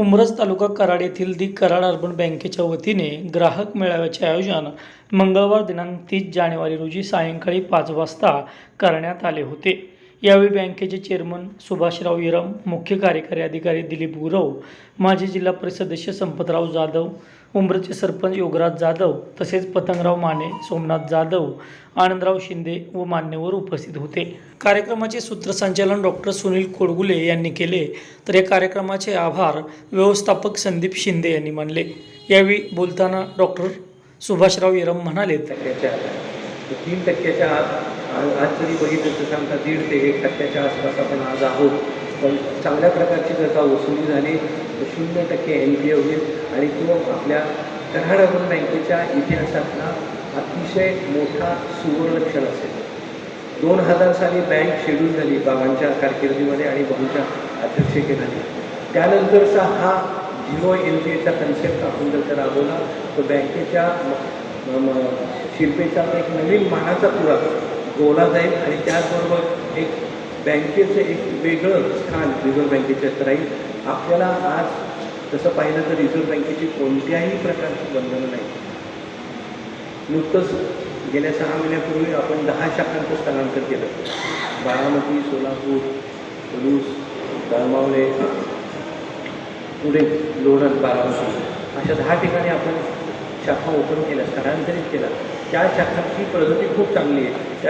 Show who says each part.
Speaker 1: उमरज तालुका कराड येथील दी कराड अर्बन बँकेच्या वतीने ग्राहक मेळाव्याचे आयोजन मंगळवार दिनांक तीस जानेवारी रोजी सायंकाळी पाच वाजता करण्यात आले होते. यावेळी बँकेचे चेअरमन सुभाषराव इरम मुख्य कार्यकारी अधिकारी दिलीप गुरव माजी जिल्हा परिषद सदस्य संपतराव जाधव उमरचे सरपंच योगराज जाधव तसेच पतंगराव माने सोमनाथ जाधव आनंदराव शिंदे व मान्यवर उपस्थित होते. कार्यक्रमाचे सूत्रसंचालन डॉक्टर सुनील कोडगुले यांनी केले. तर या कार्यक्रमाचे आभार व्यवस्थापक संदीप शिंदे यांनी मानले. यावेळी बोलताना डॉक्टर सुभाषराव इरम म्हणाले.
Speaker 2: तीन टक्क्याच्या आत आणि आज जरी बघितलं तर सांगता दीड ते एक टक्क्याच्या आसपास आपण आज आहोत. पण चांगल्या प्रकारची जर का वसुली झाली तर शून्य टक्के एन पी ए होईल आणि तो आपल्या कराड बँकेच्या इतिहासातला अतिशय मोठा सुवर्ण क्षण असेल. दोन हजार साली बँक शेड्यूल झाली बाबांच्या कारकिर्दीमध्ये आणि भाऊच्या अध्यक्षतेखाली. त्यानंतरचा हा झिरो एन पी एचा कन्सेप्ट आपण जर का राबवला तर बँकेच्या शिल्पेचा एक नवीन मानाचा पुरा बोला जाईल आणि त्याचबरोबर एक बँकेचं एक वेगळं स्थान रिझर्व्ह बँकेच्यात राहील आपल्याला आज तसं पाहिलं तर रिझर्व्ह बँकेची कोणत्याही प्रकारची बंधनं नाही. नुकतंच गेल्या सहा महिन्यापूर्वी आपण दहा शाखांचं स्थलांतर केलं. बारामती सोलापूर रूस दळमावले पुढे लोणंद बारामती. अशा दहा ठिकाणी आपण शाखा ओपन केल्या स्थलांतरित केल्या. त्या शाखांची प्रगती खूप चांगली आहे.